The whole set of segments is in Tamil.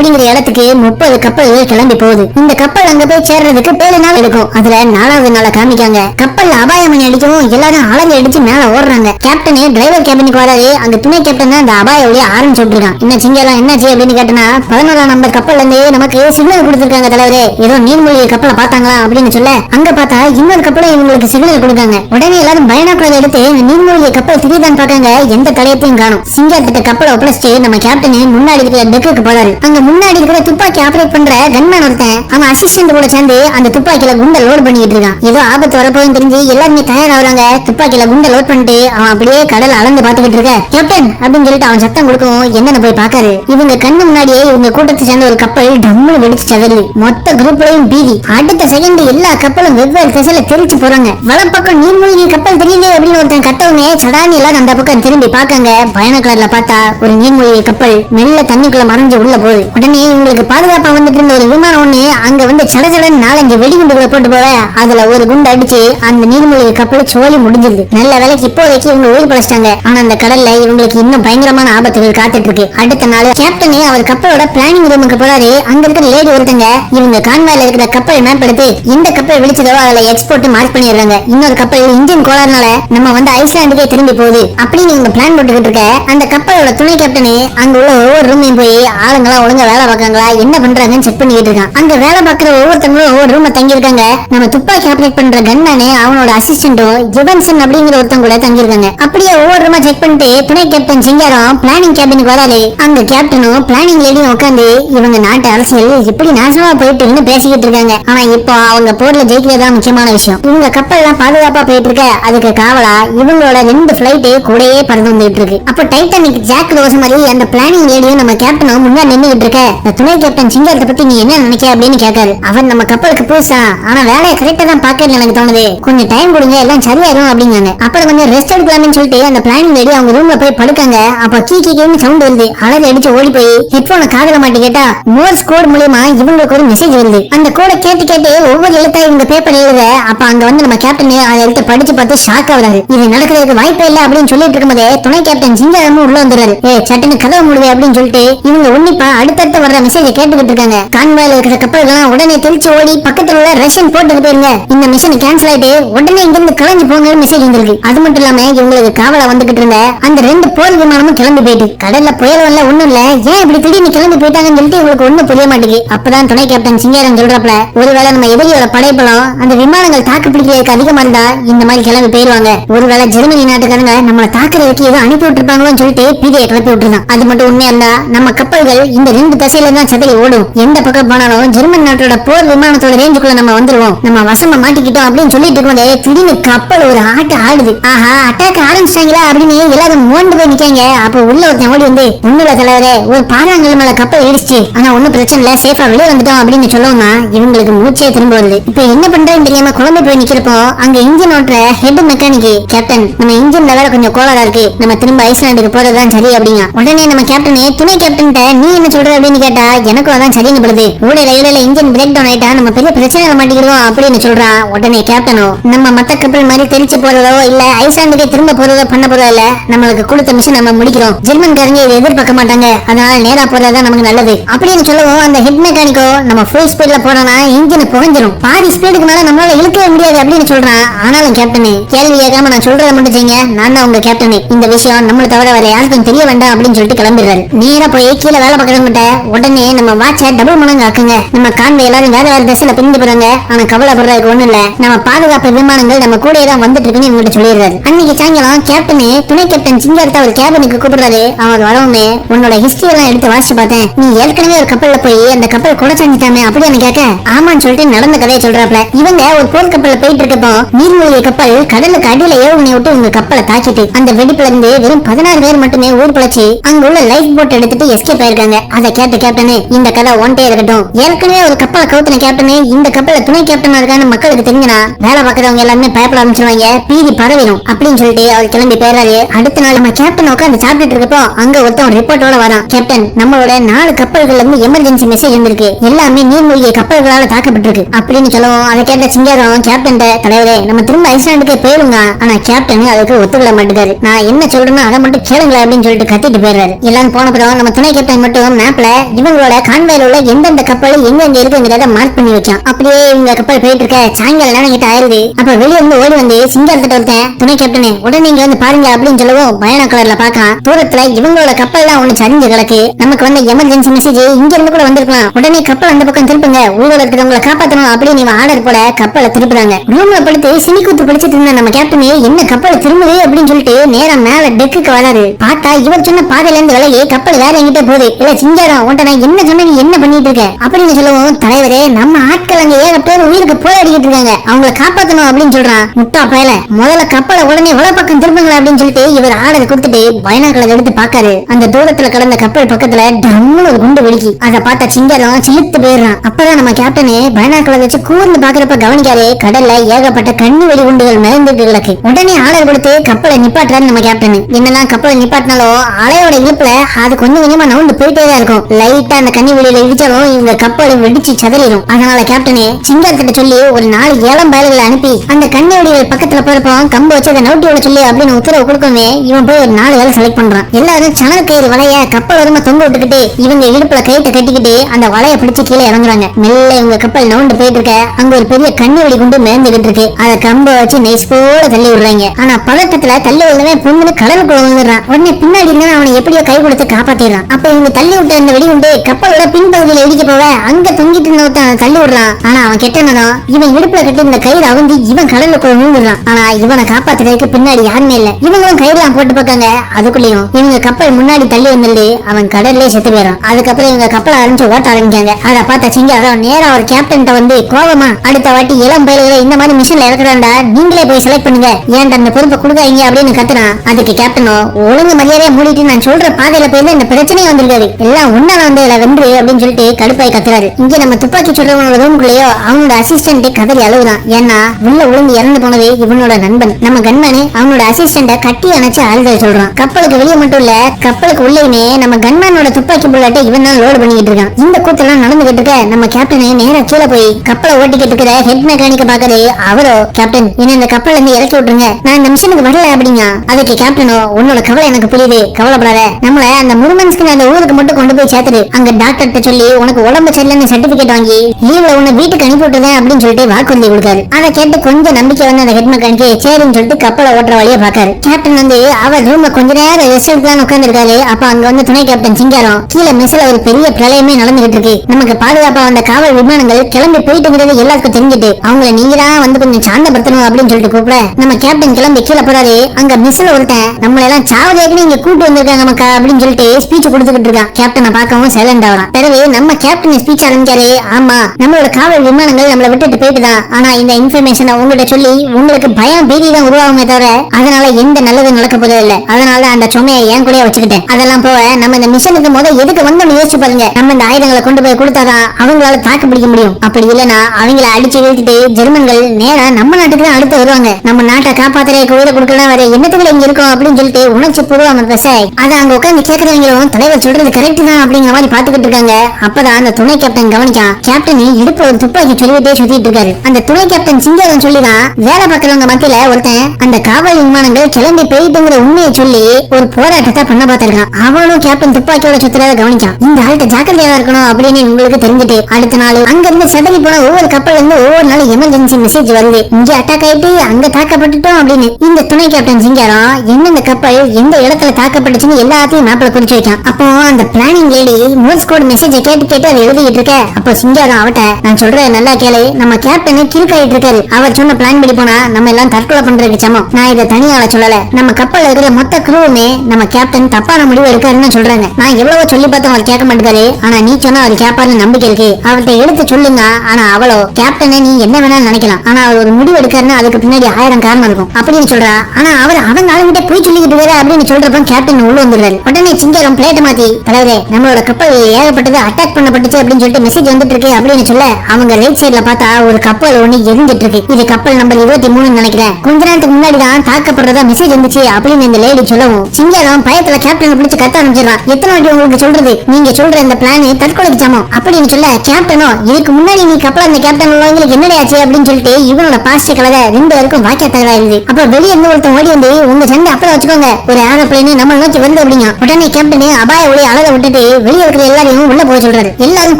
அப்படிங்கிற இடத்துக்கு முப்பது கப்பல்கள் கிளம்பி போகுது. இந்த கப்பல் அங்க போய் சேர்றதுக்கு ஏழு நாள் எடுக்கும். அதுல நாலாவது நாளை காமிக்காங்க. கப்பல்ல அபாயமணி அடிக்கவும் எல்லாரும் அலங்கி அடிச்சு மேல ஓடுறாங்க. கேப்டனே டிரைவர் கேபினுக்கு வராது. அங்க துணை கேப்டன் தான் அந்த அபாய ஒளிய ஆரம்பிச்சு விட்டுருக்கான். என்ன சிங்கலாம் என்னாச்சு அப்படின்னு கேட்டனா பதினோராம் நம்பர் கப்பல்ல இருந்து நமக்கு சிக்னல் கொடுத்துருக்காங்க தலைவரே. ஏதோ நீர்மூழ்கி கப்பலை பார்த்தாங்களா அப்படின்னு சொல்ல அங்க பார்த்தா இன்னொரு கப்பலும் இவங்களுக்கு சிக்னல் கொடுக்காங்க. உடனே எல்லாரும் பயணக்குழந்தை எடுத்து இந்த நீர்மூழ்கி கப்பல் திடீர்னு பாக்காங்க எந்த தலையத்தையும் காணும். சிங்கத்திட்ட கப்பலை ஒப்படைச்சிட்டு நம்ம கேப்டன் முன்னாடி இருக்கிற டெக்குக்கு போறாரு. அங்க முன்னாடி இருக்கிற துப்பாக்கி ஆபரேட் பண்ற கன்மேன் ஒருத்தன் அவன் அசிஸ்டன்ட் கூட சேர்ந்து அந்த துப்பாக்கியில குண்டை லோட் பண்ணிட்டு இருக்கான். ஏதோ ஆபத்து வரப்போன்னு தெரிஞ்சு எல்லாருமே தயாராகிறாங்க. துப்பாக்கியில குண்டை லோட் பண்ணிட்டு அவன் அப்படியே கடல் அளந்து பாத்துக்கிட்டு இருக்க. கேப்டன் அப்படின்னு சொல்லிட்டு அவன் சத்தம் கொடுக்கும் என்னன்னு போய் பாக்காரு இவங்க கண்ணு முன்னாடியே இவங்க கூட்டத்தை சேர்ந்த ஒரு கப்பல் டம்னு வெடிச்சு சதறி மொத்த குரூப்லயும் பீதி. அடுத்த செகண்ட் எல்லா கப்பலும் வெவ்வேறு திசையில தெரிச்சு போறாங்க. வலப்பக்கம் நீர்மூழ்கி கப்பல் தெரியுது அப்படின்னு ஒருத்தன் கட்டவுமே சடானி எல்லாம் அந்த பக்கம் திரும்பி பாக்காங்க பயணக்காரர்ல பார்த்தா ஒரு நீர்மூழ்கி கப்பல் மெல்ல தண்ணிக்குள்ள மறைஞ்சு உள்ள போகுது. உடனே இவங்களுக்கு பாதுகாப்பா வந்துட்டு இருந்த ஒரு விமானம் ஒண்ணு அங்க வந்து சடச்சடன்னு நாலஞ்சு வெடிகுண்டுகளை போட்டு போக அதுல ஒரு குண்டு அடிச்சு அந்த நீர்மூழ்கி கப்பல் சோழி முடிஞ்சிருது. நல்ல வேலைக்கு இப்போதைக்கு இவங்க உயிர் பழச்சிட்டாங்க. ஆனா அந்த கடல்ல இவங்களுக்கு இன்னும் பயங்கரமான ஆபத்துகள் காத்துட்டு இருக்கு அடுத்த நாள் கேப்டனே அவர் கப்பலோட பிளானிங் ரூமுக்கு போறாரு. அங்க இருக்கிற லேடி ஒருத்தங்க இவங்க கான்வாயில இருக்கிற கப்பல் மேப் எடுத்து இந்த கப்பல் விழிச்சதோ அதுல எக்ஸ்போர்ட் மார்க் பண்ணிடுறாங்க. இன்னொரு கப்பல் இன்ஜின் கோளாறுனால நம்ம வந்து ஐஸ்லாண்டுக்கே திரும்பி போகுது. அப்படின்னு இவங்க பிளான் போட்டுக்கிட்டு இருக்க அந்த கப்பலோட துணை கேப்டனே அங்க உள்ள ஒவ்வொரு ரூமையும் போய் ஆளுங்களா ஒழுங்கா வேலை பார்க்காங்களா என்ன பண்றாங்கன்னு செக் பண்ணிட்டு இருக்கான். அங்க வேலை பார்க்குற ஒவ்வொருத்தவங்களும் ஒவ்வொரு ரூம்ல தங்கி இருக்காங்க நம்ம துப்பாக்கி ஆப்ரேட் பண்ற கண்ணானே அவனோட அசிஸ்டன்ட்டும் ஜிவன்சன் அப்படிங்கிற ஒருத்தவங்க கூட தங்கி இருக்காங்க அப்படியே ஒவ்வொரு ரூமா செக் பண்ணிட்டு துணை கேப்டன் சிங்காரம் பிளானிங் கேபினுக்கு வராது அங்க கேப்டனும் பிளானிங் லேடியும் உட்காந்து இவங்க நாட்டு அரசியல் இப்படி நாசமா போயிட்டுன்னு பேசிக்கிட்டு இருக்காங்க. ஆனா இப்போ அவங்க போர்ல ஜெயிக்கிறதா முக்கியமான விஷயம். இவங்க கப்பல்லாம் பாதுகாப்பா போயிட்டு இருக்க அதுக்கு காவலா இவங்களோட ரெண்டு பிளைட் கூடயே பறந்து வந்துட்டு இருக்கு. அப்போ டைட்டானிக் ஜாக் ரோஸ் மாதிரி அந்த பிளானிங் லேடியும் நம்ம கேப்டனும் முன்னாடி நின்னுகிட்டு இருக்க. இந்த துணை கேப்டன் சிங்கத்தை பத்தி நீ என்ன நினைக்க அப்படின்னு கேட்காரு அவன் நம்ம கப்பலுக்கு புதுசா ஆனா வேலையை கரெக்டா தான் பாக்கன்னு எனக்கு தோணுது. கொஞ்சம் டைம் கொடுங்க எல்லாம் சரியாயிரும் அப்படிங்காங்க அப்புறம் கொஞ்சம் ரெஸ்ட் எடுக்கலாம்னு சொல்லிட்டு அந்த பிளானிங் லேடி அவங்க ரூம்ல போய் படுக்காங்க. அப்ப கீ கீன்னு சவுண்ட் வருது. அலறி அடிச்சு ஓடி போய் ஹெட்போனை காதல மாட்டி கேட்டா மோர்ஸ் கோட் மூலியமா இவங்களுக்கு ஒரு மெசேஜ் வருது. அந்த கோடை கேட்டு கேட்டு ஒவ்வொரு எழுத்தா இவங்க பேப்பர் எழுத அப்ப அங்க வந்து நம்ம கேப்டன் அதை எழுத்து படிச்சு பார்த்து ஷாக் ஆகுறாரு. இது நடக்கிறதுக்கு வாய்ப்பே இல்ல அப்படின்னு சொல்லிட்டு இருக்கும்போதே துணை கேப்டன் சிங்காரமும் உள்ள வந்துறாரு ஏ சட்டுன்னு கதவை முடிவு அப்படின்னு சொல்லிட்டு இவங்க உன்னிப்பா அடுத்த அடுத்தடுத்து வர்ற மெசேஜ் கேட்டுக்கிட்டு இருக்காங்க. கான்வாயில இருக்கிற கப்பல்கள்லாம் உடனே தெரிச்சு ஓடி பக்கத்துல உள்ள ரஷ்யன் போட்டுக்கு போயிருங்க. இந்த மிஷன் கேன்சல் ஆயிட்டு உடனே இங்க இருந்து கிளம்பி போங்க மெசேஜ் வந்திருக்கு. அது மட்டும் இல்லாம இவங்களுக்கு காவலா வந்துகிட்டு இருந்த அந்த ரெண்டு போர் விமானமும் கிளம்பி போயிட்டு. கடல்ல புயல் வரல ஒண்ணும் இல்ல. ஏன் இப்படி திடீர்னு கிளம்பி போயிட்டாங்கன்னு சொல்லிட்டு இவங்களுக்கு ஒண்ணும் புரிய மாட்டேங்குது. அப்பதான் துணை கேப்டன் சிங்காரம் சொல்றப்பல ஒருவேளை நம்ம எதிரியோட படைப்பலம் அந்த விமானங்கள் தாக்கு பிடிக்கிறதுக்கு அதிகமா இருந்தா இந்த மாதிரி கிளம்பி போயிருவாங்க. ஒருவேளை ஜெர்மனி நாட்டுக்காரங்க நம்மள தாக்குறதுக்கு ஏதோ அனுப்பி விட்டுருப்பாங்களோன்னு சொல்லிட்டு பீதியை கிளப்பி விட்டுருந்தான். அது மட்டும் உண்மையா இருந்தா நம்ம கப்பல்கள் இந்த ரெண்டு திசையில தான் சதறி ஓடும். எந்த பக்கம் போனாலும் ஜெர்மன் நாட்டோட போர் விமானத்தோட ரேஞ்சுக்குள்ள நம்ம வந்துருவோம். நம்ம வசமா மாட்டிக்கிட்டோம் அப்படின்னு சொல்லிட்டு இருக்கும்போதே திடீர்னு கப்பல் ஒரு ஆட்டு ஆடுது. ஆஹா அட்டாக் ஆரம்பிச்சிட்டாங்களா அப்படின்னு எல்லாரும் மோண்டு போய் நிக்காங்க அப்ப உள்ள ஒருத்தன் ஓடி வந்து உண்மையில தலைவரே ஒரு பாறாங்கல் மேல கப்பல் இடிச்சு ஆனா ஒன்னும் பிரச்சனை இல்ல சேஃபா வெளியே வந்துட்டோம் அப்படின்னு சொல்லவும் இவங்களுக்கு மூச்சே திரும்ப வருது. இப்ப என்ன பண்றேன்னு தெரியாம குழம்பு போய் நிக்கிறப்போ அங்க இன்ஜின் ஓட்டுற ஹெட் மெக்கானிக் கேப்டன் நம்ம இன்ஜின்ல வேற கொஞ்சம் கோளாறா இருக்கு. நம்ம திரும்ப ஐஸ்லாண்டுக்கு போறதுதான் சரி அப்படிங்க உடனே நம்ம கேப்டனே துணை கேப்டன் நீ என்ன சொல்ற அப்படின்னு கேட்டா எனக்கும் அதான் சரின்னு படுது. ஊட ரயில்வேல இன்ஜின் பிரேக் டவுன் ஆயிட்டா நம்ம பெரிய பிரச்சனை மாட்டிக்கிடுவோம் அப்படின்னு சொல்றான் உடனே கேப்டனோ நம்ம மத்த கப்பல் மாதிரி தெரிச்சு போறதோ இல்ல ஐஸ்லாண்டுக்கு திரும்ப போறதோ பண்ண போறதோ இல்ல நம்மளுக்கு கொடுத்த மிஷன் நம்ம முடிக்கிறோம். ஜெர்மன் ஜெர்மன்காரங்க இதை எதிர்பார்க்க மாட்டாங்க. அதனால நேரா போறதுதான் நமக்கு நல்லது. அப்படின்னு சொல்லவும் அந்த ஹெட் மெக்கானிக்கோ நம்ம ஃபுல் ஸ்பீட்ல போனோம்னா இன்ஜின் புகஞ்சிரும். பாதி ஸ்பீடுக்கு மேல நம்மளால இழுக்கவே முடியாது அப்படின்னு சொல்றான் ஆனாலும் கேப்டனே கேள்வி கேட்காம நான் சொல்றதை மட்டும் செய்யுங்க. நான் தான் உங்க கேப்டனே இந்த விஷயம் நம்மள தவிர வேற யாருக்கும் தெரிய வேண்டாம் அப்படின்னு சொல்லிட்டு கிளம்பிடுறாரு. நேரா போய் கீழே வேலை பார்க்கறவங்கிட்ட உடனே நம்ம வாட்ச டபுள் மடங்கு ஆக்குங்க நம்ம கான்வை எல்லாரும் வேற வேற திசையில பிரிந்து போறாங்க. ஆனா கவலைப்படுறதுக்கு ஒண்ணு இல்ல. நம்ம பாதுகாப்பு விமானங்கள் நம்ம கூட தான் வந்துட்டு இருக்குன்னு இவங்கிட்ட சொல்லிடுறாரு. அன்னைக்கு சாயங்காலம் கேப்டன் துணை கேப்டன் சிங்காரத்தை ஒரு கேபினுக்கு கூப்பிடுறாரு. அவர் வரவுமே உன்னோட ஹிஸ்டரி எல்லாம் எடுத்து வாசிச்சு பார்த்தேன். நீ ஏற்கனவே ஒரு கப்பல்ல போய் அந்த கப்பல் கூட செஞ்சுட்டாமே அப்படின்னு கேட்க? ஆமான்னு சொல்லிட்டு நடந்த கதையை சொல்றாப்ல இவங்க ஒரு போர் கப்பல்ல போயிட்டு இருக்கப்போ நீர்மூழ்கிய கப்பல் கடலுக்கு அடியில ஏவுகணை விட்டு உங்க கப்பலை தாக்கிட்டு அந்த வெடிப்புல இருந்து வெறும் பதினாறு பேர் மட்டுமே ஊர் பிழைச்சி அங்க உள்ள லைஃப் போட் எடுத்துட்டு எஸ்கேப் ஆயிருக்காங்க. அதை கேட்ட கேப்டனே இந்த கதை ஒன்டே இருக்கட்டும். ஏற்கனவே ஒரு கப்பலை கவுத்தின கேப்டனே இந்த கப்பல துணை கேப்டனா இருக்கான்னு மக்களுக்கு தெரிஞ்சனா வேலை பார்க்கறவங்க எல்லாருமே பயப்பட ஆரம்பிச்சிருவாங்க. பீதி பரவிடும் அப்படின்னு சொல்லிட்டு அவர் கிளம்பி போயிடுறாரு. அடுத்த நாள் நம்ம கேப்டன் உட்காந்து சாப்பிட்டுட்டு இருக்கப்போ அங்க ஒருத்தன் ரிப்போர்ட்டோட வரான். கேப்டன் நம்மளோட நாலு கப்பல்கள்ல இருந்து எமர்ஜென்சி மெசேஜ் இருந்திருக்கு. எல்லாமே நீர்மூழ்கிய கப்பல்களால தாக்கப்பட்டிருக்கு அப்படின்னு சொல்லவும் அதை கேட்ட சிங்காரம் கேப்டன் தலைவரே நம்ம திரும்ப ஐஸ்லாண்டுக்கே போயிருங்க. ஆனா கேப்டன் அதுக்கு ஒத்துக்கொள்ள மாட்டேங்காரு நான் என்ன சொல்றேனோ அதை மட்டும் கேளுங்களேன் அப்படின்னு சொல்லிட்டு கத்திட்டு போயிடுறாரு. எல்லாரும் போன பிறகு நம்ம துணை கேப்டன் மட்டும் மேப்ல இவங்களோட கான்வாயில உள்ள எந்தெந்த கப்பல் எங்கெங்க எங்க இருக்குங்கிறத மார்க் பண்ணி வச்சான் அப்படியே இவங்க கப்பல் போயிட்டு இருக்க சாயங்காலம் நேரம் கிட்ட ஆயிருது. அப்ப வெளிய இருந்து ஓடி வந்து சிங்காரத்திட்ட ஒருத்தன் துணை கேப்டனே உடனே இங்க வந்து பாருங்க அப்படின்னு சொல்லவும் பயண கலர்ல பாக்கலாம் தூரத்துல இவங்களோட கப்பல்லாம் ஒண்ணு சரிஞ்சு கிடக்கு. நமக்கு வந்த எமர்ஜென்சி மெசேஜ் இங்க இருந்து கூட வந்திருக்கலாம். உடனே கப்பல் அந்த பக்கம் திருப்புங்க. ஊழல் இருக்கிறவங்களை காப்பாத்தணும் அப்படின்னு இவன் ஆர்டர் போட கப்பலை திருப்புறாங்க. ரூம்ல படுத்து சினி கூத்து படிச்சிட்டு இருந்த நம்ம கேப்டனே என்ன கப்பல் திரும்புது அப்படின்னு சொல்லிட்டு நேரம் மேல டெக்குக்கு வராது பார்த்தா இவர் சொன்ன பாதையில இருந்து விலகி கப்பல் வேற எங்கிட்ட போகுது. இல்ல சிங்காரம் உன்ட்ட நான் என்ன சொன்ன நீ என்ன பண்ணிட்டு இருக்க? அப்படின்னு சொல்லவும் தலைவரே நம்ம ஆட்கள் அங்க ஏக பேர் உயிருக்கு போராடிக்கிட்டு இருக்காங்க. அவங்கள காப்பாத்தணும் அப்படின்னு சொல்றான். முட்டா பயல. முதல்ல கப்பலை உடனே உலக பக்கம் திரும்புங்களா அப்படின்னு சொல்லிட்டு இவர் ஆர்டர் கொடுத்துட்டு பயனாக்களை எடுத்து பாக்காரு அந்த தூரத்துல கடந்த கப்பல் பக்கத்துல டம்னு ஒரு குண்டு வெடிக்கி அதை பார்த்த சிங்காரம் சிலித்து போயிடுறான். அப்பதான் நம்ம கேப்டனு பயனாக்களை வச்சு கூர்ந்து பாக்குறப்ப கவனிக்காரு கடல்ல ஏகப்பட்ட கண்ணு வெடி குண்டுகள் மிதந்துட்டு கிடக்கு. உடனே ஆர்டர் கொடுத்து கப்பலை நிப்பாட்டுறாரு நம்ம கேப்டன் என்னதான் கப்பலை நிப்பாட்டினாலும் அலையோட இழுப்புல அது கொஞ்சம் கொஞ்சமா நவுண்டு போயிட்டே தான் இருக்கும். லைட்டா அந்த கண்ணி வெளியில இடிச்சாலும் இவங்க கப்பல் வெடிச்சு சதறிடும். அதனால கேப்டனே சிங்காரத்திட்ட சொல்லி ஒரு நாலு ஏழம் பயல்களை அனுப்பி அந்த கண்ணி வெடிகள் பக்கத்துல போறப்போ கம்பு வச்சு அதை நவுட்டி விட சொல்லி அப்படின்னு உத்தரவு கொடுக்கவே இவன் போய் ஒரு நாலு வேலை செலக்ட் பண்றான். எல்லாரும் சணல் கயிறு வலைய கப்பல் வருமா தொங்க விட்டுக்கிட்டு இவங்க இடுப்புல கயிற்றை கட்டிக்கிட்டு அந்த வலைய பிடிச்சு கீழே இறங்குறாங்க. மெல்ல இவங்க கப்பல் நவுண்டு போயிட்டு இருக்க அங்க ஒரு பெரிய கண்ணி வெடி குண்டு மேந்துகிட்டு இருக்கு. அதை கம்ப வச்சு நெய்ஸ் போல தள்ளி விடுறாங்க. ஆனா பதட்டத்துல தள்ளி விழுந்தவே பொண்ணு கடலுக்குள்ள விழுந்துடுறான். உடனே பின்னாடி இருந்தா அவனை எப்படியோ கை கொடுத்து காப்பாத்திடுறான். அப்ப இவங்க தள்ளி விட்ட அந்த வெடி உண்டு கப்பலோட பின்பகுதியில இடிக்க போவ அங்க தொங்கிட்டு இருந்த ஒருத்தன் தள்ளி விடுறான். ஆனா அவன் கெட்டனதும் இவன் இடுப்புல கட்டி இந்த கயிறு அவுந்தி இவன் கடலுக்குள்ள விழுந்துடுறான். ஆனா இவனை காப்பாத்துறதுக்கு பின்னாடி யாருமே இல்ல. இவங்களும் கயிறுலாம் போட்டு பார்க்காங்க அதுக்குள்ளயும் இவங்க கப்பல் முன்னாடி தள்ளி வந்துட்டு அவன் கடல்லே செத்து போயிடும் அதுக்கப்புறம் இவங்க கப்பலை அரைஞ்சு ஓட்ட ஆரம்பிக்காங்க அதை பார்த்த சிங்காரம் நேரா ஒரு கேப்டன்ட்ட வந்து கோவமா அடுத்த வாட்டி இளம் பயிர்களை இந்த மாதிரி மிஷின்ல இறக்குறாண்டா நீங்களே போய் செலக்ட் பண்ணுங்க. ஏன் அந்த பொறுப்பை கொடுக்காதீங்க? அப்படின்னு கத்துறான். அதுக்கு கேப்டனோ ஒழுங்கு மரியாதையா மூடிட்டு நான் சொல்ற பாதையில போய் இந்த பிரச்சனையே வந்திருக்காது. எல்லாம் ஒன்னால வந்து இதுல வென்று அப்படின்னு சொல்லிட்டு கடுப்பாய் கத்துறாரு. இங்க நம்ம துப்பாக்கி சொல்றவனோட ரூம்குள்ளேயோ அவனோட அசிஸ்டன்ட் கதறி அழுகுறான் ஏன்னா உள்ள உழுந்து இறந்து போனது இவனோட நண்பன். நம்ம கண்மனு அவனோட அசிஸ்டண்ட கட்டி அணைச்சு அழுதல் சொல்றான். கப்பலுக்கு வெளியே மட்டும் இல்ல கப்பலுக்கு உள்ளேயுமே நம்ம கண்மனோட துப்பாக்கி புல்லட்டை இவன் தான் லோடு பண்ணிக்கிட்டு இருக்கான். இந்த கூத்தெல்லாம் நடந்துகிட்டு இருக்க நம்ம கேப்டனை நேரா கீழே போய் கப்பலை ஓட்டிக்கிட்டு இருக்கிற ஹெட் மெக்கானிக்க பாக்குறது அவரோ கேப்டன் என்ன இந்த கப்பல்ல இருந்து இறக்கி விட்டுருங்க. நான் இந்த மிஷனுக்கு வரல அப்படிங்க அதுக்கு கேப்டனோ உன்னோட கவலை எனக்கு புரியுது. கவலைப்படாத. நம்மள அந்த முருமன்ஸ்க்கு அந்த ஊருக்கு மட்டும் கொண்டு போய் சேர்த்துரு அங்க டாக்டர்கிட்ட சொல்லி உனக்கு உடம்பு சரியில்லைன்னு சர்டிபிகேட் வாங்கி லீவ்ல உன்னை வீட்டுக்கு அனுப்பி விட்டுதேன் அப்படின்னு சொல்லிட்டு வாக்குறுதி கொடுக்காரு. அதை கேட்டு கொஞ்சம் நம்பிக்கை வந்து அந்த ஹெட் மெக்கானிக்கு சரின்னு சொல்லிட்டு கப்பலை ஓட்டுற வழியை பாக்காரு கேப்டன் வந்து அவர் ரூம்ல கொஞ்ச நேரம் ரெஸ்ட் எடுக்கலாம் உட்காந்துருக்காரு அப்ப அங்க வந்து துணை கேப்டன் சிங்காரம் கீழே மிஸ்ல ஒரு பெரிய பிரளயமே நடந்துகிட்டு இருக்கு. நமக்கு பாதுகாப்பா வந்த காவல் விமானங்கள் கிளம்பி போயிட்டுங்கிறது எல்லாருக்கும் தெரிஞ்சுட்டு அவங்கள நீங்க தான் வந்து கொஞ்சம் சாந்தப்படுத்தணும் அப்படின்னு சொல்லிட்டு கூப்பிட நம்ம கேப்டன் கிளம்பி கீழே போறாரு. அங்க மிஸ்ல ஒருத்தன் நம்மள எல்லாம் சாவதேக்கு இங்க கூட்டு வந்திருக்காங்க மக்கா அப்படின்னு சொல்லிட்டு ஸ்பீச் கொடுத்துக்கிட்டு இருக்கான். கேப்டனை பார்க்கவும் சைலண்ட் ஆகிறான் பிறகு நம்ம கேப்டன் ஸ்பீச் ஆரம்பிச்சாரு ஆமா நம்மளோட காவல் விமானங்கள் நம்மள விட்டுட்டு போயிட்டுதான். ஆனா இந்த இன்ஃபர்மேஷனை உங்ககிட்ட சொல்லி உங்களுக்கு பயம் பீதி தான் உருவாகுமே தவிர அதனால எந்த நல்லது நடக்க போதும் இல்ல. அதனால அந்த சுமையை என் கூட வச்சுக்கிட்டேன். அதெல்லாம் போக நம்ம இந்த மிஷனுக்கு முத எதுக்கு வந்தோம்னு யோசிச்சு பாருங்க. நம்ம இந்த ஆயுதங்களை கொண்டு போய் கொடுத்தாதான் அவங்களால தாக்கு பிடிக்க முடியும். அப்படி இல்லனா அவங்கள அடிச்சு வீழ்த்திட்டு ஜெர்மன்கள் நேரா நம்ம நாட்டுக்கு தான் அடுத்து வருவாங்க. நம்ம நாட்டை காப்பாத்துறதுக்கு உயிரை கொடுக்கலாம் வேற என்னத்துக்குள்ள இங்க இருக்கோம் அப்படின்னு சொல்லிட்டு உணர்ச்சி பூர்வம் பேச அதை அங்க உட்காந்து கேக்குறவங்களும் தலைவர் சொல்றது கரெக்ட் தான். அப்படிங்கிற மாதிரி பாத்துக்கிட்டு இருக்காங்க. அப்பதான் அந்த துணை கேப்டன் கவனிச்சான். கேப்டன் இடுப்பு ஒரு துப்பாக்கி சொல்லிட்டே சுத்திட்டு இருக்காரு. அந்த துணை கேப்டன் சிங்கம் சொல்லிதான் வேலை பார்க்கறவங்க மத்தியில ஒருத்தன் அந்த காவல் விமானங்கள் கிளம்பி போயிட்டுங்கிற உண்மையை சொல்லி ஒரு போராட்டத்தை பண்ண பார்த்திருக்கான். அவனும் கேப்டன் துப்பாக்கியோட சுத்துறத கவனிச்சான். இந்த ஆள்கிட்ட ஜாக்கிரதையா இருக்கணும் அப்படின்னு உங்களுக்கு தெரிஞ்சுட்டு அடுத்த நாள் அங்க இருந்து சதறி போன ஒவ்வொரு கப்பல்ல இருந்து ஒவ்வொரு நாள் எமர்ஜென்சி மெசேஜ் வருது. இங்க அட்டாக் ஆயிட்டு அங்க தாக்கப்பட்டுட்டோம் அப்படின்னு. இந்த துணை கேப்டன் சிங்காரம் எந்தெந்த கப்பல் எந்த இடத்துல தாக்கப்பட்டுச்சுன்னு எல்லாத்தையும் மேப்ல குறிச்சு வைக்கான். அப்போ அந்த பிளானிங்ல லேடி மோர்ஸ் கோட் மெசேஜ் கேட்டு கேட்டு அதை எழுதிட்டு இருக்க. அப்போ சிங்காரம் அவட்ட நான் சொல்றத நல்லா கேளு. நம்ம கேப்டன் கிறுக்காயிட்டு இருக்காரு. அவர் சொன்ன பிளான் படி போனா நம்ம எல்லாம் தற்கொலை பண்றதுக்கு சமம். நான் இதை தனியால சொல்லல. நம்ம கப்பல் இருக்கிற மொத்த குரூவுமே நம்ம கேப்டன் தப்பான முடிவு எடுக்காருன்னு சொல்றாங்க. நான் எவ்வளவோ சொல்லி பார்த்தோம் அவர் கேட்க மாட்டேங்காரு ஆனா நீ சொன்னா அவர் கேட்பாருன்னு நம்பிக்கை இருக்கு. அவர்கிட்ட எடுத்து சொல்லுங்க. ஆனா அவளோ கேப்டனை நீ என்ன வேணாலும் நினைக்கலாம். ஆனா அவர் ஒரு முடிவு எடுக்காருன்னா அதுக்கு பின்னாடி ஆயிரம் காரணம் இருக்கும். அப்படின்னு சொல்றா. ஆனா அவர் அவங்க ஆளுகிட்ட போய் சொல்லிக்கிட்டு வேற அப்படின்னு சொல்றப்ப கேப்டன் உள்ள வந்துடுறாரு. உடனே சிங்காரம் பிளேட் மாத்தி தலைவரே நம்ம அவங்களோட கப்பல் ஏகப்பட்டது அட்டாக் பண்ணப்பட்டுச்சு அப்படின்னு சொல்லிட்டு மெசேஜ் வந்துட்டு இருக்கு அப்படின்னு சொல்ல அவங்க ரைட் சைடுல பார்த்தா ஒரு கப்பல் ஒண்ணு எரிஞ்சிட்டு இருக்கு இது கப்பல் நம்பர் இருபத்தி மூணு நினைக்கிறேன். கொஞ்ச நேரத்துக்கு முன்னாடி தான் தாக்கப்படுறதா மெசேஜ் வந்துச்சு அப்படின்னு இந்த லேடி சொல்லவும் சிங்காரம் பயத்துல கேப்டனை பிடிச்சு கத்த ஆரம்பிச்சிடறான். எத்தனை வாட்டி உங்களுக்கு சொல்றது? நீங்க சொல்ற இந்த பிளான் தற்கொலைக்கு சமம் அப்படின்னு சொல்ல கேப்டனோ இதுக்கு முன்னாடி நீ கப்பல் அந்த கேப்டன் உள்ளவங்களுக்கு என்னடி ஆச்சு அப்படின்னு சொல்லிட்டு இவனோட பாஸ்ட் கலக ரெண்டு பேருக்கும் வாக்கிய தகராறுது அப்ப வெளியே இருந்து ஒருத்தன் ஓடி வந்து உங்க சண்டை அப்புறம் வச்சுக்கோங்க. ஒரு ஏரோப்ளைன் நம்ம நோக்கி வந்து அப்படிங்க உடனே கேப்டன் அபாய ஒளி அழக விட்டுட்டு வெளியே இருக்கிற எல்லாரையும் உள்ள போக சொல்றாரு எல்லாரும்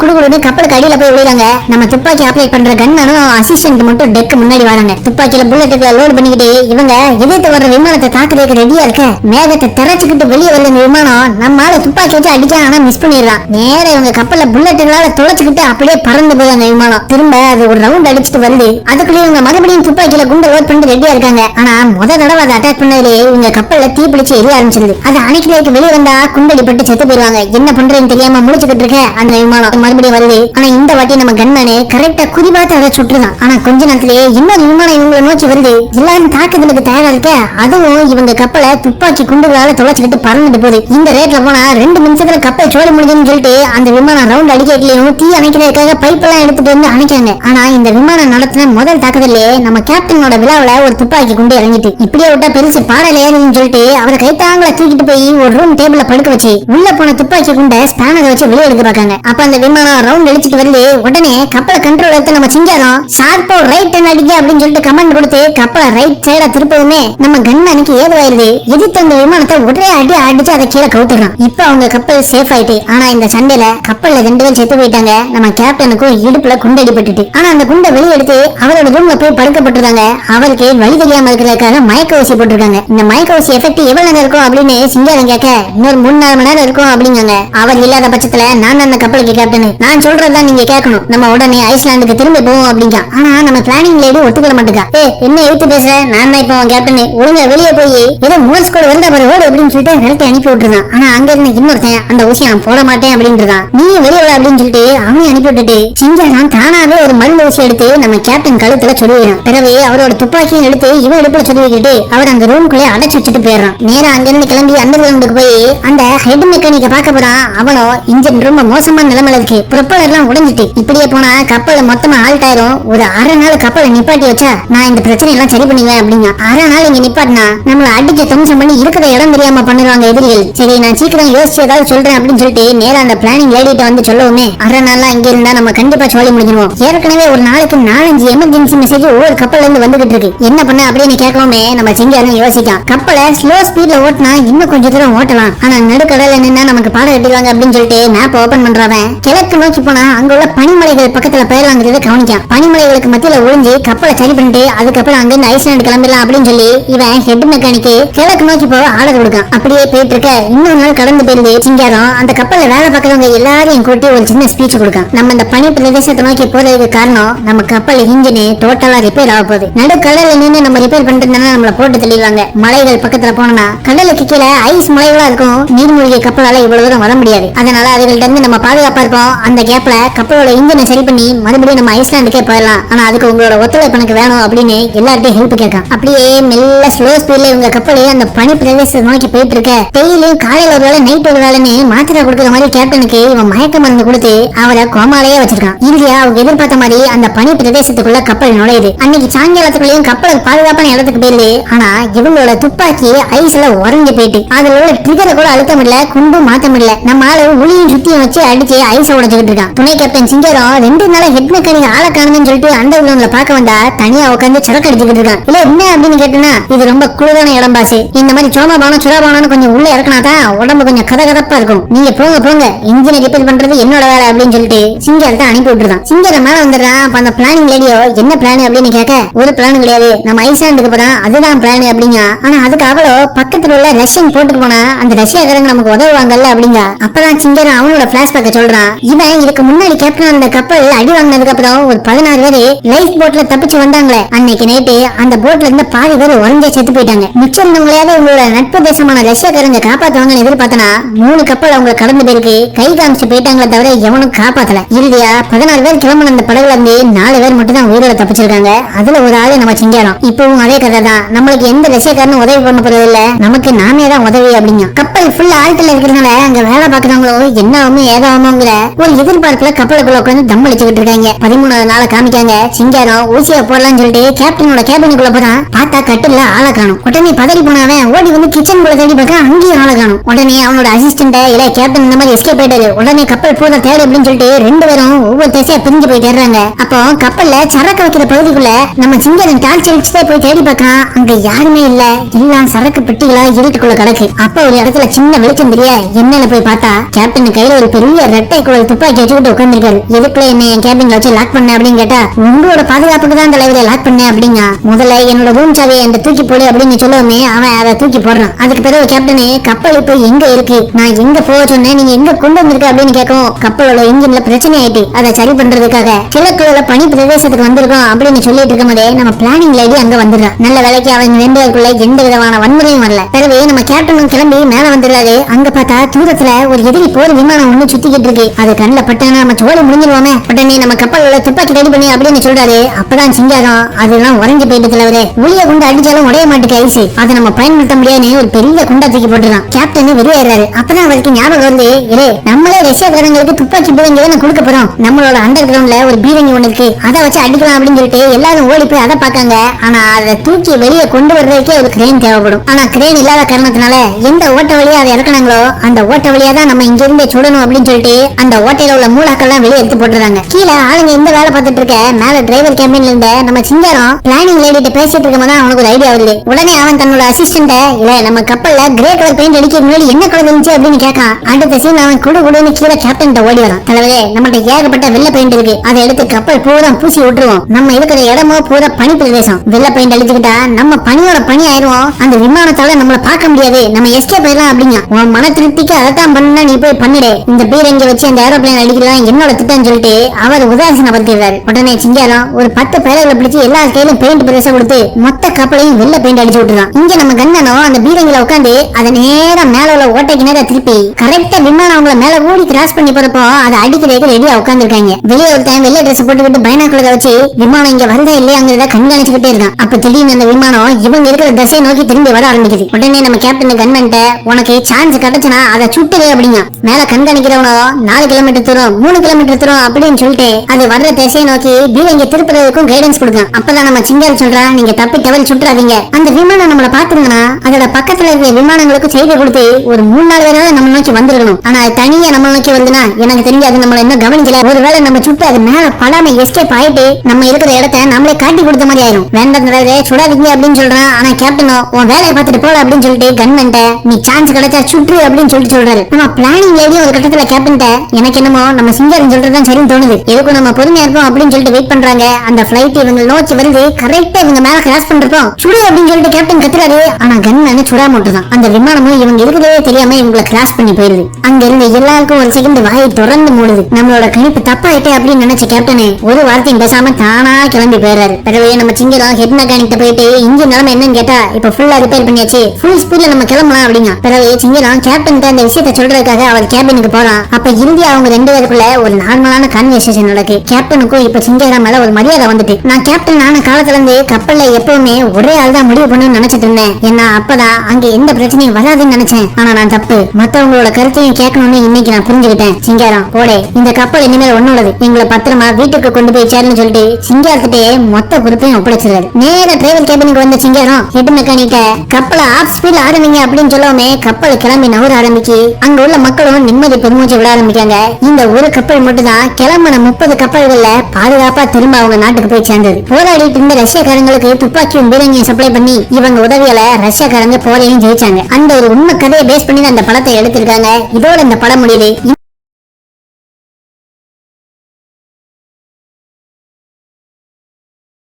குடுகுடுன்னு கப்பலுக்கு அடியில போய் விழுறாங்க. நம்ம துப்பாக்கி ஆப்ரேட் பண்ற கண்ணனும் அசிஸ்டன்ட் மட்டும் டெக் முன்னாடி வராங்க. துப்பாக்கியில புல்லட் லோடு பண்ணிக்கிட்டு இவங்க எதிர்த்து வர்ற விமானத்தை தாக்குறதுக்கு ரெடியா இருக்க. மேகத்தை திறச்சுக்கிட்டு வெளியே வரல இந்த விமானம். நம்மளால துப்பாக்கி வச்சு அடிச்சா ஆனா மிஸ் பண்ணிடுறான். நேர இவங்க கப்பல்ல புல்லட்டுகளால தொலைச்சுக்கிட்டு அப்படியே பறந்து போய் அந்த விமானம். திரும்ப அது ஒரு ரவுண்ட் அடிச்சுட்டு வருது அதுக்குள்ளே இவங்க மறுபடியும் துப்பாக்கியில குண்டு லோட் பண்ணிட்டு ரெடியா இருக்காங்க. ஆனா முத தடவை அதை அட்டாக் பண்ணதுலேயே இவங்க கப்பல்ல தீ பிடிச்சு எரிய ஆரம்பிச்சிருது. அது அணைக்கிறதுக்கு வெளியே வந்தா குண்டடி பட்டு செத்து போயிருவாங்க என்ன பண்றேன்னு தெரியாம முடிச்சுக்கிட்டு இருக்க அந்த விமானம். மறுபடியும் வருது. ஆனா இந்த வாட்டி நம்ம கன்மேனு கரெக்டா குறிபாத்து அதை சுட்டுதான் ஆனா கொஞ்ச நேரத்திலேயே இன்னொரு விமானம் இவங்களை நோக்கி வருது. எல்லாரும் தாக்குதலுக்கு தயாரா இருக்க அதுவும் இவங்க கப்பலை துப்பாக்கி குண்டுகளால தொலைச்சுக்கிட்டு பறந்துட்டு போகுது. இந்த ரேட்ல போனா ரெண்டு நிமிஷத்துல கப்பல் சோழ முடியுதுன்னு சொல்லிட்டு அந்த விமானம் ரவுண்ட் அடிக்கிறதுலயும் தீ அணைக்கிறதுக்காக பைப் எல்லாம் எடுத்துட்டு வந்து அணைக்கிறாங்க. ஆனா இந்த விமானம் நடத்தின முதல் தாக்குதலே நம்ம கேப்டனோட விழாவில ஒரு துப்பாக்கி குண்டு இறங்கிட்டு. இப்படியே விட்டா பெருசு பாடல சொல்லிட்டு அவரை கைத்தாங்கள தூக்கிட்டு போய் ஒரு ரூம் டேபிள்ல படுக்க வச்சு உள்ள போன துப்பாக்கி குண்டை ஸ்பேனரை வச்சு வெளியே எடுக்க பார்க்காங்க. அப்ப அந்த விமானம் ரவுண்ட் அடிச்சுட்டு வந்து உடனே கப்பலை கண்ட்ரோல் எடுத்து நம்ம சிங்காரம் ஷார்ப்போ ரைட் டர்ன் அடிக்க அப்படின்னு சொல்லிட்டு கமெண்ட் கொடுத்து கப்பலை ரைட் சைடா திருப்பவுமே நம்ம கன்மேனுக்கு ஏதுவாயிருது. எதிர்த்து அந்த விமானத்தை ஒரே அடி அடிச்சு அதை கீழே கவுத்துறான் இப்ப அவங்க கப்பல் சேஃப் ஆயிட்டு ஆனா இந்த சண்டையில கப்பல்ல ரெண்டு பேரும் செத்து போயிட்டாங்க. நம்ம கேப்டனுக்கும் இடுப்புல குண்டு அடிபட்டுட்டு. ஆனா அந்த குண்டை வெளியே எடுத்து அவரோட ரூம்ல போய் படுக்கப்பட்டிருக்காங்க அவருக்கு வழி தெரியாம இருக்கிறதுக்காக மயக்க ஊசி போட்டிருக்காங்க. இந்த மயக்க ஊசி எஃபெக்ட் எவ்வளவு நேரம் இருக்கும் அப்படின்னு சிங்காரம் கேட்க இன்னொரு மூணு நாலு மணி நேரம் இருக்கும் அப்படிங்காங்க அவர் இல்லாத பட்சத்துல நான் அந்த கப்பலுக்கு கேப்டன் நான் சொல்றதுதான் நீங்க கேட்கணும். நம்ம உடனே ஐஸ்லாந்துக்கு திரும்பி போவோம் அப்படிங்க. ஆனா நம்ம பிளானிங் லேடி ஒத்துக்கல மாட்டுக்கா ஏ என்ன எழுத்து பேசுற? நான் தான் இப்போ கேப்டன் ஒழுங்கா வெளியே போய் ஏதோ மோர்ஸ் கூட வந்த பாரு ஓடு அப்படின்னு சொல்லிட்டு விரட்டி அனுப்பி விட்டுருந்தான். ஆனா அங்க இருந்து இன்னொருத்தன் அந்த ஊசி நான் போட மாட்டேன் அப்படின்றான் நீ வெளியே விட அப்படின்னு சொல்லிட்டு அவனையும் அனுப்பி விட்டுட்டு சிங்காரம் தானாவே ஒரு மருந்து ஊசி எடுத்து நம்ம கேப்டன் கழுத்துல சொல்லுவான் பிறகு அவரோட துப்பாக்கியும் எடுத்து இவன் இடுப்புல சொல்லிக்கிட்டு அவர் அந்த ரூம்குள்ளே அடைச்சு வச்சுட்டு போயிடுறான். நேரம் அங்கிருந்து கிளம்பி அண்டர் கிரவுண்டுக்கு போய் அந்த ஹெட் மெக்கானிக்க பார்க்க போறான். அவளோ இன்ஜின் ரொம்ப மோசமான நிலைமையில இருக்கு. ப்ரொப்பலர் எல்லாம் உடைஞ்சிட்டு இப்படியே போனா கப்பல் மொத்தமா ஆல்ட் ஆயிரும் ஒரு அரை நாள் கப்பலை நிப்பாட்டி வச்சா நான் இந்த பிரச்சனை எல்லாம் சரி பண்ணுவேன் அப்படிங்க அரை நாள் இங்க நிப்பாட்டினா நம்மள அடிக்க தம்சம் பண்ணி இருக்கிற இடம் தெரியாம பண்ணிடுவாங்க எதிரிகள். சரி நான் சீக்கிரம் யோசிச்சு ஏதாவது சொல்றேன் அப்படின்னு சொல்லிட்டு நேரா அந்த பிளானிங் லேடிட்ட வந்து சொல்லவுமே அரை நாளா இங்க இருந்தா நம்ம கண்டிப்பா சோழி முடிஞ்சிருவோம். ஏற்கனவே ஒரு நாளைக்கு நாலஞ்சு எமர்ஜென்சி மெசேஜ் ஒவ்வொரு கப்பல்ல இருந்து வந்துகிட்டு இருக்கு. என்ன பண்ண அப்படின்னு கேட்கவுமே நம்ம செஞ்சாலும் யோசிக்கலாம். கப்பலை ஸ்லோ ஸ்பீட்ல ஓட்டினா இன்னும் கொஞ்சம் தூரம் ஓட்டலாம். ஆனா நடுக்கடல நின்னா நமக்கு பாடம் போறாங்க அப்படின்னு சொல்லிட்டு மேப் ஓபன் பண்றவன் கிழக்கு நோக்கி போனா அங்க உள்ள பனிமலைகள் பக்கத்துல போயிடலாங்கிறத கவனிக்கான் பனிமலைகளுக்கு மத்தியில ஒழிஞ்சு கப்பலை சரி பண்ணிட்டு அதுக்கப்புறம் அங்க இருந்து ஐஸ்லாந்து கிளம்பிடலாம் அப்படின்னு சொல்லி இவன் ஹெட் மெக்கானிக்கு கிழக்கு நோக்கி போக ஆர்டர் கொடுக்கான். அப்படியே போயிட்டு இருக்க. இன்னொரு நாள் கடந்து போயிருந்து சிங்காரம் அந்த கப்பல்ல வேலை பார்க்கறவங்க எல்லாரையும் கூட்டி ஒரு சின்ன ஸ்பீச் கொடுக்கான். நம்ம இந்த பனி பிரதேசத்தை நோக்கி போறதுக்கு காரணம் நம்ம கப்பல் இன்ஜின் டோட்டலா ரிப்பேர் ஆக போகுது. நடு கடல்ல நின்று நம்ம ரிப்பேர் பண்ணிட்டு நம்மள போட்டு தள்ளிடுவாங்க. மலைகள் பக்கத்துல போனோம்னா கடலுக்கு கீழே ஐஸ் மலைகளா இருக்கும். நீர்மூழ்கி கப்பலால இவ்வளவு தூரம் வர முடியும். முடியாது. அதனால அதுகள்ட்ட இருந்து நம்ம பாதுகாப்பா இருப்போம். அந்த கேப்ல கப்பலோட இன்ஜினை சரி பண்ணி மறுபடியும் நம்ம ஐஸ்லாண்டுக்கே போயிடலாம். ஆனா அதுக்கு உங்களோட ஒத்துழைப்பு எனக்கு வேணும் அப்படின்னு எல்லார்ட்டையும் ஹெல்ப் கேட்கான். அப்படியே மெல்ல ஸ்லோ ஸ்பீட்ல இவங்க கப்பல் அந்த பனி பிரதேசத்தை நோக்கி போயிட்டு இருக்க டெய்லியும் காலையில ஒரு வேலை நைட் ஒரு வேலைன்னு மாத்திரை கொடுக்குற மாதிரி கேப்டனுக்கு இவன் மயக்க மருந்து கொடுத்து அவரை கோமாலேயே வச்சிருக்கான். இறுதியா அவங்க எதிர்பார்த்த மாதிரி அந்த பனி பிரதேசத்துக்குள்ள கப்பல் நுழையுது. அன்னைக்கு சாயங்காலத்துக்குள்ளேயும் கப்பல் பாதுகாப்பான இடத்துக்கு போயிருது ஆனா இவங்களோட துப்பாக்கி ஐஸ்ல உறைஞ்சு போயிட்டு. அதுல உள்ள ட்ரிகரை கூட அழுத்த முடியல குண்டும் மாத்த முடியல. நம்ம ஆளு உளியும் சுத்தியும் வச்சு அடிச்சு ஐஸ் உடைச்சுக்கிட்டு இருக்கான். துணை கேப்டன் சிங்கரம் ரெண்டு நாளா ஹெட் மெக்கானிக் ஆளை காணுதுன்னு சொல்லிட்டு அந்த உள்ளவங்கள பார்க்க வந்தா தனியா உட்காந்து சரக்கு அடிச்சுக்கிட்டு இருக்கான். இல்ல என்ன அப்படின்னு கேட்டனா இது ரொம்ப குளிரான இடம் பாசு. இந்த மாதிரி சோமா சோமபானம் சுராபானம் கொஞ்சம் உள்ள இறக்கினாதான் உடம்பு கொஞ்சம் கதகதப்பா இருக்கும். நீங்க போங்க போங்க. இன்ஜினை ரிப்பேர் பண்றது என்னோட வேலை அப்படின்னு சொல்லிட்டு சிங்கர்ட்ட அனுப்பி விட்டுருக்கான் சிங்கர் மேல வந்துடுறான். அப்ப அந்த பிளானிங் லேடியோ என்ன பிளான் அப்படின்னு கேட்க ஒரு பிளான் கிடையாது. நம்ம ஐஸ்லாண்டுக்கு போறோம் அதுதான் பிளான் அப்படிங்க ஆனா அதுக்கு அவளோ பக்கத்துல உள்ள ரஷ்யன் போட்டுக்கு போனா அந்த ரஷ்யாக்காரங்க நமக்கு உதவுவாங்கல்ல அப்படிங்க அப்பதான் சிங்கர் அவனோட பிளாஷ்பேக்க சொல்றான். இவன் இதுக்கு முன்னாடி கேப்டன் அந்த கப்பல் அடி வாங்கினதுக்கு அப்புறம் ஒரு பதினாறு பேரு லைஃப் போட்ல தப்பிச்சு வந்தாங்களே. அன்னைக்கு நைட்டு அந்த போட்ல இருந்து பாதி பேர் உறைஞ்சே செத்து போயிட்டாங்க. மிச்சம் இருந்தவங்களையாவது உங்களோட நட்பு தேசமான ரஷ்யாக்காரங்க காப்பாத்துவாங்கன்னு எதிர்பார்த்தனா மூணு கப்பல் அவங்க கடந்து போயிருக்கு. கை காமிச்சு போயிட்டாங்களே தவிர எவனும் காப்பாத்தல. இறுதியா பதினாறு பேர் கிளம்பின அந்த படகுல இருந்து நாலு பேர் மட்டும் தான் உயிரோட தப்பிச்சிருக்காங்க. அதுல ஒரு ஆளு நம்ம சிங்காரம். இப்பவும் அதே கதை தான் நம்மளுக்கு எந்த ரஷ்யக்காரனும் உதவி பண்ண போறது இல்ல நமக்கு நாமே தான் உதவி அப்படிங்க கப்பல் ஃபுல் ஆழ்த்துல இருக்கிறதுனால அங்க வேலை பாக்குறவங்களோ என்ன ஆகுமோ ஏதாகுமோங்கிற ஒரு எதிர்பார்ப்புல கப்பலுக்குள்ள உட்காந்து தம் அடிச்சுக்கிட்டு இருக்காங்க. பதிமூணாவது நாள காமிக்காங்க. சிங்காரம் ஊசியா போடலாம்னு சொல்லிட்டு கேப்டனோட கேபினுக்குள்ள போறான். பார்த்தா கட்டில ஆளை காணும். உடனே பதறி போனவன் ஓடி வந்து கிச்சன் குள்ள தேடி பார்க்க அங்கேயும் ஆளை காணும். உடனே அவனோட அசிஸ்டன்ட இல்ல கேப்டன் இந்த மாதிரி எஸ்கேப் ஆயிட்டாரு. உடனே கப்பல் போத தேடு அப்படின்னு சொல்லிட்டு ரெண்டு பேரும் ஒவ்வொரு திசையா பிரிஞ்சு போய் தேடுறாங்க அப்போ கப்பல்ல சரக்கு வைக்கிற பகுதிக்குள்ள நம்ம சிங்கரன் டார்ச் அடிச்சுட்டே போய் தேடி பார்க்கலாம் அங்க யாருமே இல்ல. எல்லாம் சரக்கு பெட்டிகளா இருட்டுக்குள்ள கிடக்கு. அப்ப ஒரு இடத்துல சின்ன வெளிச்சம் தெரிய? என்னன்னு போய் பார்த்தா கேப்டன் கையில ஒரு பெரிய ரெட்டை குழல் துப்பாக்கி வச்சுக்கிட்டு உட்காந்துருக்காரு எதுக்குள்ள என்ன என் கேபின்ல வச்சு லாக் பண்ண அப்படின்னு கேட்டா உங்களோட பாதுகாப்புக்கு தான் அந்த தலைவரை லாக் பண்ணேன் அப்படிங்க முதல்ல என்னோட ரூம் சாவியை அந்த தூக்கி போடு அப்படின்னு சொல்லவுமே அவன் அதை தூக்கி போடுறான். அதுக்கு பிறகு கேப்டனே கப்பல் இப்ப எங்க இருக்கு? நான் எங்க போக சொன்னேன்? நீங்க எங்க கொண்டு வந்திருக்க? அப்படின்னு கேட்கும் கப்பலோட இன்ஜின்ல பிரச்சனை ஆயிட்டு அதை சரி பண்றதுக்காக கிழக்குள்ள பனி பிரதேசத்துக்கு வந்திருக்கோம் அப்படின்னு சொல்லிட்டு இருக்கும் போதே நம்ம பிளானிங் லேடி அங்க வந்துடுறான் நல்ல வேலைக்கு அவன் ரெண்டு பேருக்குள்ள எந்த விதமான வன்முறையும் வரல. பிறகு நம்ம கேப்டனும் கிளம்பி மேல வந்துடுறாரு. அங்க பார்த்தா தூரத்துல ஒரு எதிரி போர் விமானம் ஒண்ணு சுத்திக்கிட்டு இருக்கு. அது கண்ணில் பட்டானா நம்ம சோழ முடிஞ்சிருவோமே. உடனே நம்ம கப்பலோட துப்பாக்கி ரெடி பண்ணி அப்படின்னு சொல்றாரு. அப்பதான் சிங்காரம். அதெல்லாம் உறைஞ்சு போயிட்டு தலைவரே. உளிய குண்டு அடிச்சாலும் உடைய மாட்டுக்கு ஐசு அதை நம்ம பயன்படுத்த முடியாதுன்னு ஒரு பெரிய குண்டா தூக்கி போட்டுறான். கேப்டன் வெளியேறாரு அப்பதான் அவருக்கு ஞாபகம் வந்து இரே நம்மளே ரஷ்யாக்காரங்களுக்கு துப்பாக்கி பீரங்கி தானே கொடுக்க போறோம். நம்மளோட அண்டர் கிரவுண்ட்ல ஒரு பீரங்கி ஒண்ணு இருக்கு. அதை வச்சு அடிக்கலாம் அப்படின்னு சொல்லிட்டு எல்லாரும் ஓடி போய் அதை பார்க்காங்க. ஆனா அதை தூக்கி வெளியே கொண்டு வர்றதுக்கே ஒரு கிரேன் தேவைப்படும். ஆனா கிரேன் இல்லாத காரணத்தினால எந்த ஓட்ட வழியா அதை இறக்குனாங்களோ அந்த ஓட்ட வழியா தான் நம்ம இங்க இருந்தே சுடணும் அப்படின்னு சொல்லிட்டு அந்த ஓட்டையில உள்ள மூலாக்கெல்லாம் வெளியே எடுத்து போட்டுறாங்க. கீழே ஆளுங்க இந்த வேலை பார்த்துட்டு இருக்க? மேல டிரைவர் கேபின்ல இருந்த நம்ம சிங்காரம் பிளானிங் லேடிட்ட பேசிட்டு இருக்கும்போது அவனுக்கு ஒரு ஐடியா வருது. உடனே அவன் தன்னோட அசிஸ்டன்ட இல்ல நம்ம கப்பல்ல கிரே கலர் பெயிண்ட் அடிக்க முன்னாடி என்ன கலர் இருந்துச்சு? அப்படின்னு கேட்கான். அடுத்த சீன் அவன் குடு குடுன்னு கீழே கேப்டன் ஓடி வரான். தலைவரே நம்மகிட்ட ஏகப்பட்ட வெள்ளை பெயிண்ட் இருக்கு. அதை எடுத்து கப்பல் பூரா பூசி விட்டுருவோம். நம்ம இருக்கிற இடமோ பூரா பனி பிரதேசம். வெள்ள பெயிண்ட் அழிச்சுக்கிட்டா நம்ம பனியோட பனி ஆயிடுவோம் அந்த விமானத்தால நம்மள பார்க்க முடியாது. நம்ம எஸ்கேப் ஆயிடலாம் அப்படிங்க உன் மன திருப்திக்கு அதைத்தான் பண்ண நீ போய் பண்ணிடு. இந்த பீரங்கி வச்சு அந்த ஏரோப்ளேன் அடிக்கலாம் என்னோட திட்டம் சொல்லிட்டு அவர் உதாசனப்படுத்திடுறாரு. உடனே சிங்காரம் ஒரு பத்து பேரங்களை பிடிச்சு எல்லா கையிலும் பெயிண்ட் பெருசா கொடுத்து மொத்த கப்பலையும் வெள்ள பெயிண்ட் அடிச்சு விட்டுறான். இங்க நம்ம கண்ணனோ அந்த பீரங்கில உட்காந்து அதை நேரா மேல உள்ள ஓட்டைக்கு நேரம் திருப்பி கரெக்டா விமானம் அவங்கள மேல ஓடி கிராஸ் பண்ணி போறப்போ அதை அடிக்கிறதுக்கு ரெடியா உட்காந்துருக்காங்க வெளியே ஒருத்தன் வெள்ளை ட்ரெஸ் போட்டுக்கிட்டு பைனாக்குள்ள வச்சு விமானம் இங்க வருதா இல்லையாங்கிறத கண்காணிச்சுக்கிட்டே இருக்கான் அப்ப திடீர்னு அந்த விமானம் இவங்க இருக்கிற திசையை நோக்கி திரும்பி வர ஆரம்பிக்குது. உடனே நம்ம கேப்டன் கன்மென்ட்ட உனக்கு சான்ஸ் கிடைச்சுனா அதை சுட்டுவே அப்படிங்க மேல கண்காணிக்கிறவனோ நாலு கிலோமீட்டர் தூரம் மூணு கிலோமீட்டர் தூரம் அப்படின்னு சொல்லிட்டு அது வர்ற திசையை நோக்கி பீரங்கி திருப்புறதுக்கும் கைடன்ஸ் கொடுக்கும் அப்பதான் நம்ம சிங்கர் சொல்றான் நீங்க தப்பி தவறி சுட்டுறாதீங்க. அந்த விமானம் நம்மள பாத்துருங்கன்னா அதோட பக்கத்துல இருக்கிற விமானங்களுக்கு செய்தி கொடுத்து ஒரு மூணு நாலு பேராவது நம்ம நோக்கி வந்திருக்கணும். ஆனா அது தனியா நம்ம நோக்கி வந்துனா எனக்கு தெரிஞ்சு அது நம்மள இன்னும் கவனிக்கல. ஒருவேளை நம்ம சுட்டு அது மேல படாம எஸ்கேப் ஆயிட்டு நம்ம இருக்கிற இடத்த நம்மளே காட்டி கொடுத்த மாதிரி ஆயிரும். வேண்டாம் சுடாதீங்க அப்படின்னு சொல்றான். ஆனா கேப்டனோ உன் வேலையை பார்த்துட்டு போல அப்படின்னு சொல்லிட்டு கன்மென்ட்ட நீ சான்ஸ் கிடைச்சா சுற்று அப்படின்னு சொல்லிட்டு சொல்றாரு. நம்ம பிளானிங் லேடி ஒரு கட்டத்துல கேப்டன்ட்ட எனக்கு என்னமோ நம்ம சிங்கர் சொல்றதுதான் சரின்னு தோணுது. எதுக்கும் நம்ம பொறுமையா இருப்போம் அப்படின்னு சொல்லிட்டு வெயிட் பண்றாங்க. அந்த பிளைட் இவங்க நோச்சு வருது. கரெக்டா இவங்க மேல கிராஸ் பண்றப்போ சுடு அப்படின்னு சொல்லிட்டு கேப்டன் கத்துறாரு. ஆனா கன் சுடாம மட்டும்தான் அந்த விமானமும் இவங்க இருக்கிறதே தெரியாம இவங்களை கிராஸ் பண்ணி போயிருது. அங்க இருந்த எல்லாருக்கும் ஒரு செகண்ட் வாயை தொடர்ந்து மூடுது. நம்மளோட கணிப்பு தப்பாயிட்டே அப்படின்னு நினைச்ச கேப்டனே ஒரு வார்த்தையும் பேசாம தானா கிளம்பி போயிடுறாரு. பிறகு நம்ம சிங்கரம் ஹெட் மெக்கானிக் போயிட்டு இங்க நிலைமை என்னன்னு கேட்டா இப்ப ஃபுல்லா ரிப்பேர் பண்ணியாச்சு. ஃபுல் ஸ்பீட்ல நம்ம கிளம்பலாம் அப்படிங்க பிறகு சிங்கரம் கேப்டன் அந்த சொல்ற சொல்றதுக்காக அவர் கேபினுக்கு போறான். அப்ப இந்தியா அவங்க ரெண்டு பேருக்குள்ள ஒரு நார்மலான கான்வர்சேஷன் நடக்கு. கேப்டனுக்கும் இப்ப சிங்கரம் மேல ஒரு மரியாதை வந்துட்டு. நான் கேப்டன் ஆன காலத்துல இருந்து கப்பல்ல எப்பவுமே ஒரே ஆள் தான் முடிவு பண்ணணும்னு நினைச்சிட்டு இருந்தேன். ஏன்னா அப்பதான் அங்க எந்த பிரச்சனையும் வராதுன்னு நினைச்சேன். ஆனா நான் தப்பு. மத்தவங்களோட கருத்தையும் கேட்கணும்னு இன்னைக்கு நான் புரிஞ்சுக்கிட்டேன். சிங்காரம் போடே இந்த கப்பல் இனிமேல் ஒன்னோடது எங்களை பத்திரமா வீட்டுக்கு கொண்டு போய் சேருன்னு சொல்லிட்டு சிங்காரத்திட்டே மொத்த பொறுப்பையும் ஒப்படைச்சிருக்காரு. நேர டிரைவர் கேபினுக்கு வந்த சிங்காரம் ஹெட் மெக்கானிக்க கப்பலை ஆஃப் ஸ்பீட் ஆரம்பிங்க அப்படின்னு சொல்லவுமே கப்பல் கிளம்பி நகர ஆரம்பிச்சு அங்க ஊர்ல மக்களும் நிம்மதி பெருமூச்சு விட ஆரம்பிக்காங்க இந்த ஒரு கப்பல் மட்டும்தான் கிளம்பின முப்பது கப்பல்கள்ல பாதுகாப்பா திரும்ப அவங்க நாட்டுக்கு போய் சேர்ந்தது. போராடிட்டு இருந்த ரஷ்யக்காரங்களுக்கு துப்பாக்கியும் பீரங்கியும் சப்ளை பண்ணி இவங்க உதவியால ரஷ்யக்காரங்க போரையும் ஜெயிச்சாங்க. அந்த ஒரு உண்மை கதையை பேஸ் பண்ணி அந்த படத்தை எடுத்திருக்காங்க. இதோட இந்த படம் முடியுது.